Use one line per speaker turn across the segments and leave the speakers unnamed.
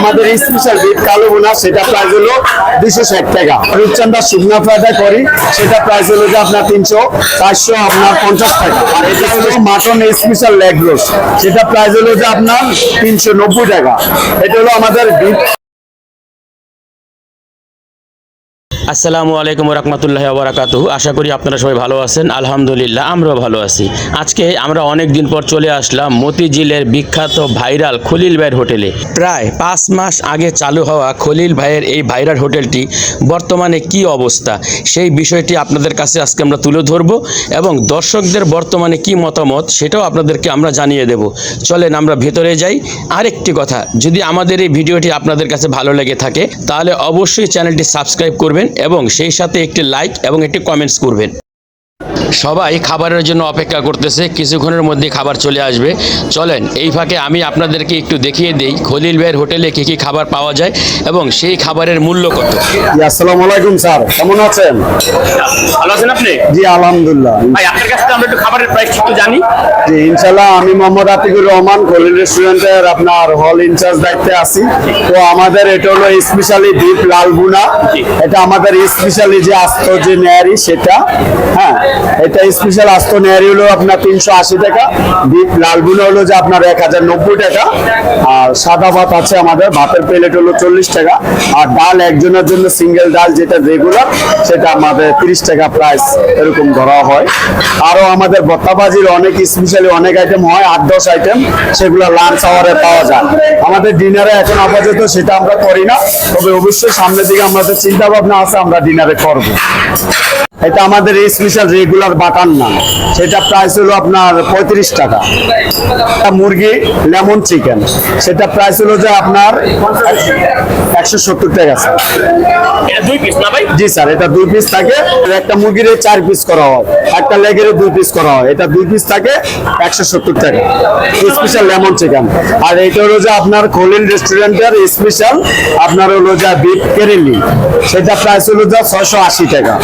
আমাদের special bit কালো বোনা, সেটা প্রাইস হলো দুশো ষাট টাকা। রূপচান্দা শুকনা ফ্রাইটা করি, সেটা প্রাইস হলো যে আপনার তিনশো, চারশো, আপনার পঞ্চাশ টাকা। আর এটা হলো মাটন স্পেশাল লেগ রোস্ট সেটা প্রাইস হলো যে আপনার তিনশো নব্বই টাকা। এটা হলো আমাদের বিট
আসসালামু আলাইকুম রহমতুল্লাহ বারাকাতু আশা করি আপনারা সবাই ভালো আছেন। আলহামদুলিল্লাহ, আমরাও ভালো আছি। আজকে আমরা অনেক দিন পর চলে আসলাম মতিঝিলের বিখ্যাত ভাইরাল খলিল ভাইয়ের হোটেলে। প্রায় পাঁচ মাস আগে চালু হওয়া খলিল ভাইয়ের এই ভাইরাল হোটেলটি বর্তমানে কি অবস্থা, সেই বিষয়টি আপনাদের কাছে আজকে আমরা তুলে ধরবো এবং দর্শকদের বর্তমানে কি মতামত সেটাও আপনাদেরকে আমরা জানিয়ে দেব। চলেন আমরা ভেতরে যাই। আরেকটি কথা, যদি আমাদের এই ভিডিওটি আপনাদের কাছে ভালো লেগে থাকে, তাহলে অবশ্যই চ্যানেলটি সাবস্ক্রাইব করবেন। এবং সেই সাথে একটি লাইক এবং একটি কমেন্টস করবেন। সবাই খাবারের জন্য অপেক্ষা করতেছে কিছুক্ষণের মধ্যে খাবার চলে আসবে। চলেন এই ফাঁকে আমি আপনাদেরকে একটু দেখিয়ে দিই খলিল ভাইয়ের হোটেলে কী কী খাবার পাওয়া যায় এবং সেই খাবারের মূল্য কত?
জি, আসসালামু আলাইকুম স্যার। কেমন আছেন?
ভালো আছেন আপনি?
জি আলহামদুলিল্লাহ।
ভাই আপনার কাছে আমরা একটু খাবারের প্রাইস একটু জানি।
জি ইনশাল্লাহ আমি মোহাম্মদ আতিকুর রহমান কলিল রেস্টুরেন্টের আপনার হল ইনচার্জ দায়িত্বে আছি। তো আমাদের এটা হলো স্পেশালি বিফ লাল বুনা এটা আমাদের স্পেশালি যে আস্ত যে নেয়ারি সেটা হ্যাঁ এটা স্পেশাল আস্ত নেয়ারি হলো আপনার তিনশো আশি টাকা। বিফ লাল বুনা হলো যে আপনার এক হাজার নব্বই টাকা। আর সাদা ভাত আছে আমাদের ভাতের প্লেট হলো চল্লিশ টাকা। আর ডাল একজনের জন্য সিঙ্গেল ডাল যেটা রেগুলার সেটা আমাদের তিরিশ টাকা প্রাইস এরকম ধরা হয়। আরও আমাদের ভত্তাবাজির অনেক স্পেশালি অনেক আইটেম হয়, আট দশ আইটেম সেগুলো লাঞ্চ আওয়ারে পাওয়া যায়। আমাদের ডিনারে এখন আপাতত সেটা আমরা করি না, তবে অবশ্যই সামনের দিকে আমাদের চিন্তা ভাবনা আছে, আমরা ডিনারে করব। এটা আমাদের স্পেশাল রেগুলার বাটার না। সেটা প্রাইস হলো আপনার পঁয়ত্রিশ টাকা। একটা মুরগি লেমন চিকেন সেটা প্রাইস হলো যে আপনার একশো সত্তর টাকা স্যার জি স্যার এটা দুই পিস থাকে। একটা মুরগির চার পিস করা হয় একটা লেগের দুই পিস করা হয়। এটা দুই পিস থাকে একশো সত্তর টাকা। স্পেশাল লেমন চিকেন আর এটা হলো যে আপনার খলিল রেস্টুরেন্টের স্পেশাল আপনার হলো যে বিফ কেরেলি সেটা প্রাইস হলো যে ছয়শো আশি টাকা।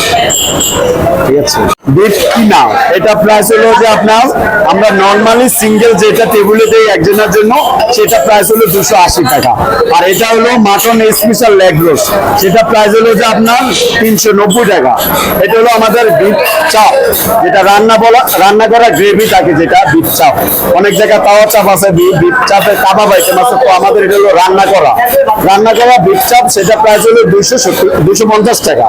ঠিক আছে। বিফ কিনা এটা প্রাইস হলো যে আপনার, আমরা নর্মালি সিঙ্গেল যেটা টেবিলে দেই একজনের জন্য, সেটা প্রাইস হলো দুশো আশি টাকা। আর এটা হলো মাটন স্পেশাল লেগ রোস্ট সেটা প্রাইস হলো যে আপনার তিনশো নব্বই টাকা। এটা হলো আমাদের বিফ চাপ যেটা রান্না বলা, রান্না করা গ্রেভি থাকে যেটা বিফ চাপ অনেক জায়গায় তাওয়া চাপ আছে বিফ চাপে কাবাব আইটেম আছে, তো আমাদের এটা হলো রান্না করা। রান্না করা বিফ চাপ সেটা প্রাইস হলো দুশো দুশো পঞ্চাশ টাকা।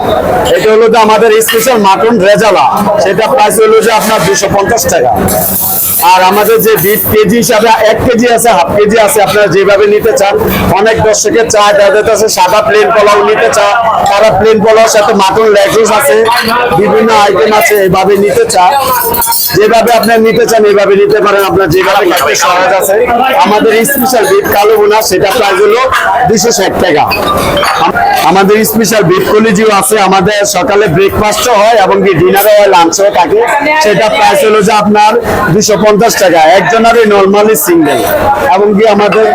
এটা হলো যে আমাদের স্পেশাল মাটন রেজালা। সেটা প্রাইস যে আপনার দুশো পঞ্চাশ টাকা। আর আমাদের যে বিট কেজি হিসাবে এক কেজি আছে, হাফ কেজি আছে, আপনারা যেভাবে নিতে চান, অনেক দর্শকের চায়, তাদের কাছে সাদা প্লেন পোলাও নিতে চায়, তারা প্লেন পোলাওর সাথে মাটন লেগস আছে, বিভিন্ন আইটেম আছে, এভাবে নিতে চান যেভাবে আপনার নিতে চান, এভাবে নিতে পারেন, আপনার যেভাবে খেতে সহজ আছে। আমাদের স্পেশাল বিফ কালো বোনা সেটা প্রাইস হলো দুশো ষাট টাকা। আমাদের স্পেশাল বিফ কলিজিও আছে, আমাদের সকালে ব্রেকফাস্টও হয় এবং কি ডিনারও হয় লাঞ্চও থাকে সেটা প্রাইস হলো যে আপনার দুশো পঞ্চাশ টাকা। একজনারই নর্মালি সিঙ্গেল এবং কি আমাদের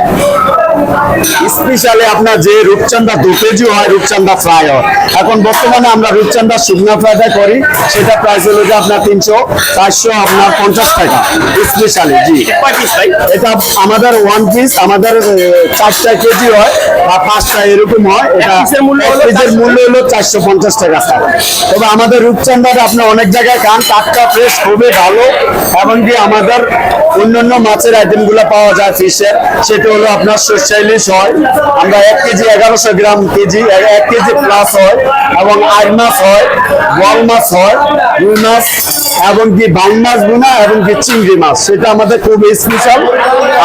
স্পেশালি আপনার যে রূপচান্দা দু কেজি হয় রূপচান্দা ফ্রাই হয়। এখন বর্তমানে আমরা রূপচান্দা শুকনা ফ্রাইটা করি সেটা প্রাইস হলো যে আপনার তিনশো চারশো আপনার পঞ্চাশ টাকা। স্পেশালি জি। এটা আমাদের ওয়ান পিস আমাদের চারটা কেজি হয় বা পাঁচটা এরকম হয় এটা
পিসের মূল্য হলো
পিসের মূল্য হলো চারশো পঞ্চাশ টাকা স্যার তবে আমাদের রূপচান্দাটা আপনি অনেক জায়গায় খান টাটকা ফ্রেশ খুবই ভালো এমনকি আমাদের অন্যান্য মাছের আইটেমগুলো পাওয়া যায় ফিশের সেটা হলো আপনার ইলিশ হয়। আমরা এক কেজি এগারোশো গ্রাম কেজি এক কেজি প্লাস হয় এবং আট মাছ হয়, বল মাছ হয়, রুই মাছ, এবং কি বাইন মাছ বোনা এবং কি চিংড়ি মাছ। সেটা আমাদের খুব স্পেশাল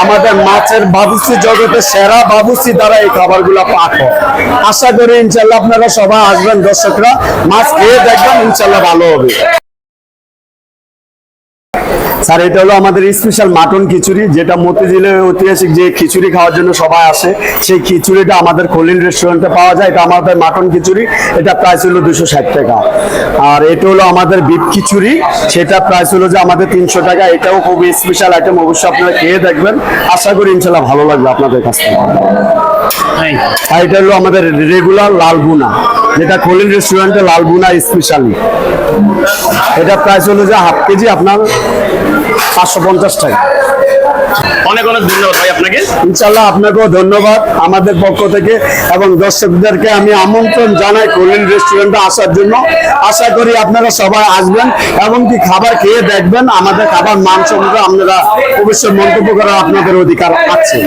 আমাদের মাছের বাবুসি জগতে সেরা বাবুসি দ্বারা এই খাবারগুলো পাক হয়। আশা করি ইনশাল্লাহ আপনারা সবাই আসবেন দর্শকরা। মাছ খেয়ে দেখবেন, ইনশাল্লাহ ভালো হবে। স্যার এটা হলো আমাদের স্পেশাল মাটন খিচুড়ি যেটা মতিঝিলের ঐতিহাসিক যে খিচুড়ি খাওয়ার জন্য সবাই আসে সেই খিচুড়িটা আমাদের খলিল রেস্টুরেন্টে পাওয়া যায়। এটা আমাদের মাটন খিচুড়ি এটা প্রাইস হলো দুশো ষাট টাকা। আর এটা হলো আমাদের বিফ খিচুড়ি সেটা প্রাইস হলো যে আমাদের তিনশো টাকা। এটাও খুব স্পেশাল আইটেম অবশ্যই আপনারা খেয়ে দেখবেন। আশা করি ইনশাল্লাহ ভালো লাগবে আপনাদের কাছ থেকে। আর এটা হলো আমাদের রেগুলার লাল বুনা যেটা খলিল রেস্টুরেন্টে লাল বুনা স্পেশালি এটা প্রাইস হলো যে হাফ কেজি আপনার পাঁচশো পঞ্চাশ টাকা।
অনেক অনেক ধন্যবাদ ভাই আপনাকে।
ইনশাল্লাহ আপনাকেও ধন্যবাদ আমাদের পক্ষ থেকে এবং দর্শকদেরকে আমি আমন্ত্রণ জানাই কলিন রেস্টুরেন্টে আসার জন্য। আশা করি আপনারা সবাই আসবেন এবং কি খাবার খেয়ে দেখবেন আমাদের খাবার মান সম্পর্কে আপনারা অবশ্যই মন্তব্য করার আপনাদের অধিকার আছে।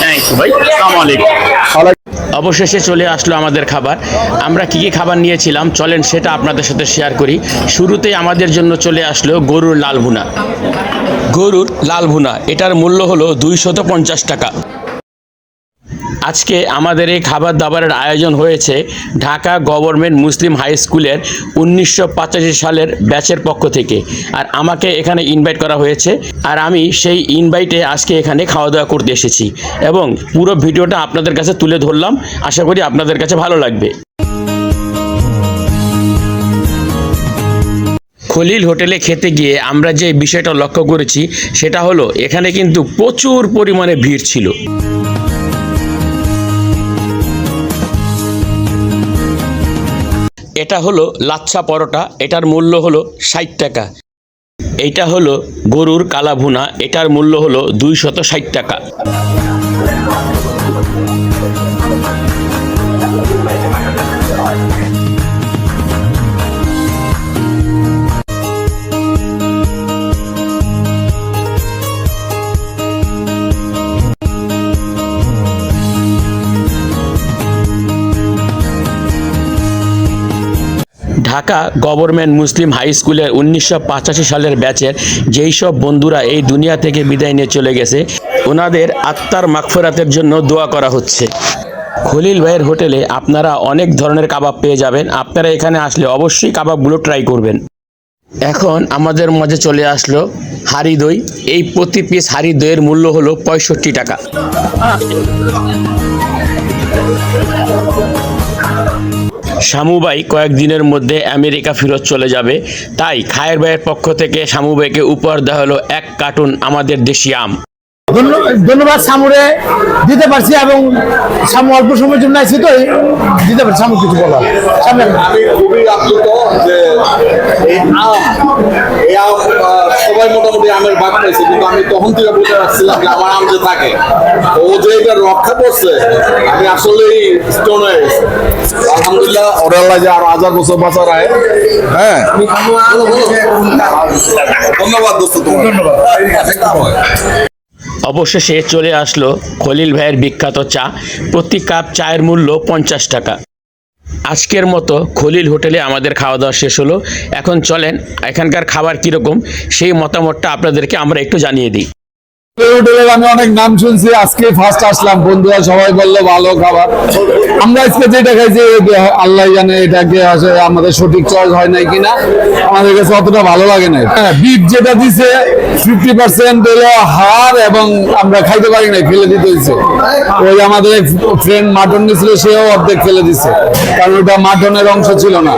থ্যাংক ইউ ভাই আসসালামু আলাইকুম।
তাহলে
অবশেষে চলে আসলো আমাদের খাবার। আমরা কি কি খাবার নিয়েছিলাম? চলেন সেটা আপনাদের সাথে শেয়ার করি। শুরুতে আমাদের জন্য চলে আসলো গরুর লাল ভুনা। গরুর লাল ভুনা, এটার মূল্য হলো দুইশত পঞ্চাশ টাকা। আজকে আমাদের এই খাবার দাবারের আয়োজন হয়েছে ঢাকা গভর্নমেন্ট মুসলিম হাই স্কুলের উনিশশো পঁচাশি সালের ব্যাচের পক্ষ থেকে। আর আমাকে এখানে ইনভাইট করা হয়েছে। আর আমি সেই ইনভাইটে আজকে এখানে খাওয়া দাওয়া করতে এসেছি। এবং পুরো ভিডিওটা আপনাদের কাছে তুলে ধরলাম। আশা করি আপনাদের কাছে ভালো লাগবে। খলিল হোটেলে খেতে গিয়ে আমরা যে বিষয়টা লক্ষ্য করেছি, সেটা হলো এখানে কিন্তু প্রচুর পরিমাণে ভিড় ছিল। এটা হলো লাচ্ছা পরোটা, এটার মূল্য হলো ষাট টাকা। এটা হলো গরুর কালাভুনা, এটার মূল্য হলো দুইশত ষাট টাকা। ঢাকা গভর্নমেন্ট মুসলিম হাই স্কুলের উনিশশো পঁচাশি সালের ব্যাচের যেই সব বন্ধুরা এই দুনিয়া থেকে বিদায় নিয়ে চলে গেছে, ওনাদের আত্মার মাগফেরাতের জন্য দোয়া করা হচ্ছে। খলিল ভাইয়ের হোটেলে আপনারা অনেক ধরনের কাবাব পেয়ে যাবেন। আপনারা এখানে আসলে অবশ্যই কাবাবগুলো ট্রাই করবেন। এখন আমাদের মাঝে চলে আসলো হাড়ি দই। এই প্রতি পিস হাড়ি দইয়ের মূল্য হলো পঁয়ষট্টি টাকা। শামুবাই কয়েকদিনের মধ্যে আমেরিকা ফেরত চলে যাবে। তাই খায়ের ভাইয়ের পক্ষ থেকে শামুবাইকে উপহার দেওয়া হলো এক কার্টুন আমাদের দেশি আম।
ধন্যবাদ সামুরে দিতে পারছি এবং সামু অল্প সময়ের জন্য আছি তো দিতে পারছি। সামু কিছু বলার। সামনে
আমি খুবই আপ্লুত যে এই আম এই আম সবাই মোটামুটি আমের ভাগ পাইছে কিন্তু আমি তখন থেকে বুঝে রাখছিলাম যে আমার আম যে থাকে ও যে এটা রক্ষা করছে আমি আসলেই স্টোন হয়ে গেছি আলহামদুলিল্লাহ ওরা আল্লাহ যে আরও হাজার বছর বাঁচা রায় হ্যাঁ। ধন্যবাদ দোস্ত তোমার। ধন্যবাদ।
অবশেষে চলে আসলো খলিল ভাইয়ের বিখ্যাত চা। প্রতি কাপ চায়ের মূল্য পঞ্চাশ টাকা। আজকের মতো খলিল হোটেলে আমাদের খাওয়া দাওয়া শেষ হলো। এখন চলেন, এখানকার খাবার কীরকম? সেই মতামতটা আপনাদেরকে আমরা একটু জানিয়ে দিই।
আমি অনেক নাম শুনছি, আজকে ফার্স্ট আসলাম। বন্ধুরা সবাই বলল, ভালো খাবার। আমরা আজকে যেটা খাইছি আল্লাহ জানে এটাকে আসলে আমাদের সঠিক চয়েস হয় নাই কিনা। আমাদের কাছে অতটা ভালো লাগে না হ্যাঁ বিফ যেটা দিছে ফিফটি পার্সেন্ট হলো হাড় এবং আমরা খাইতে পারি নাই, ফেলে দিতে হয়েছে ওই আমাদের ফ্রেন্ড মাটন নিয়েছিল সেও অর্ধেক ফেলে দিছে। কারণ ওটা মাটনের অংশ ছিল না।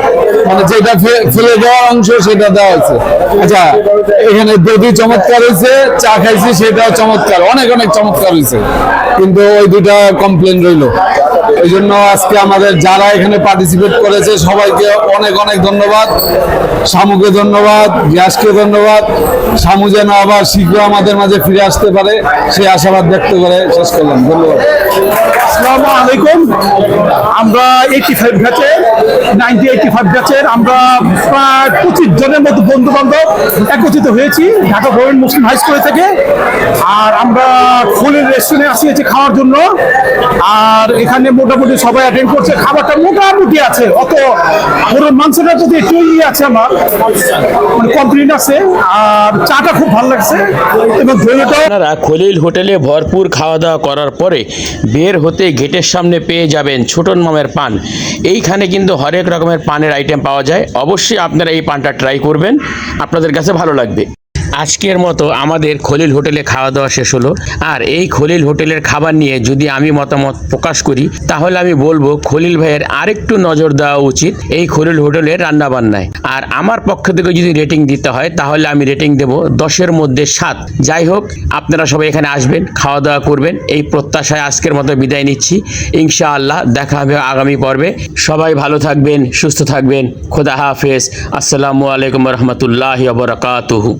মানে যেটা ফেলে দেওয়ার অংশ সেটা দেওয়া হয়েছে আচ্ছা এখানে দধি চমৎকার হয়েছে চা খাইছি সেটাও চমৎকার, অনেক অনেক চমৎকার হয়েছে কিন্তু ওই দুটা কমপ্লেন রইল। এই জন্য আজকে আমাদের যারা এখানে পার্টিসিপেট করেছে, সবাইকে অনেক অনেক ধন্যবাদ। শামুকে ধন্যবাদ, গ্যাসকে ধন্যবাদ। শামু যেন আবার শীঘ্র আমাদের মাঝে ফিরে আসতে পারে সেই আশাবাদ ব্যক্ত করে শেষ করলাম। ধন্যবাদ।
আসসালামু আলাইকুম। আমরা এইটি ফাইভ ব্যাচে নাইনটি এইটি ফাইভ ব্যাচের আমরা প্রায় পঁচিশ জনের মতো বন্ধু বান্ধব একত্রিত হয়েছি, Dhaka government Muslim high school থেকে। আর আমরা ফুলের রেস্টুরেন্টে আসিয়েছি খাওয়ার জন্য। আর এখানে মোটামুটি সবাই অ্যাটেন্ড করছে। খাবারটা মোটামুটি আছে। অত পুরো মাংসটা যদি একটু ইয়ে আছে আমার। মানে কমপ্লেন আছে। আর চাটা খুব ভালো লাগছে। এবং
আপনারা খলিল হোটেলে ভরপুর খাওয়া দাওয়া করার পরে বের হতে গেটের সামনে পেয়ে যাবেন ছোটন মামের পান। এইখানে কিন্তু হরেক রকমের পানের আইটেম পাওয়া যায়। অবশ্যই আপনারা এই পানটা ট্রাই করবেন। আপনাদের কাছে ভালো লাগবে। আজকের মতো আমাদের খলিল হোটেলে খাওয়া দাওয়া শেষ হলো। আর এই খলিল হোটেলের খাবার নিয়ে যদি আমি মতামত প্রকাশ করি, তাহলে আমি বলব খলিল ভাইয়ের আরেকটু নজর দেওয়া উচিত এই খলিল হোটেলের রান্না বান্নায়। আর আমার পক্ষ থেকে যদি রেটিং দিতে হয়, তাহলে আমি রেটিং দেব দশের মধ্যে সাত। যাই হোক, আপনারা সবাই এখানে আসবেন, খাওয়া দাওয়া করবেন। এই প্রত্যাশায় আজকের মতো বিদায় নিচ্ছি। ইনশাআল্লাহ দেখা হবে আগামী পর্বে। সবাই ভালো থাকবেন, সুস্থ থাকবেন। খোদা হাফেজ। আসসালামু আলাইকুম রহমতুল্লাহ বরকাতুহু।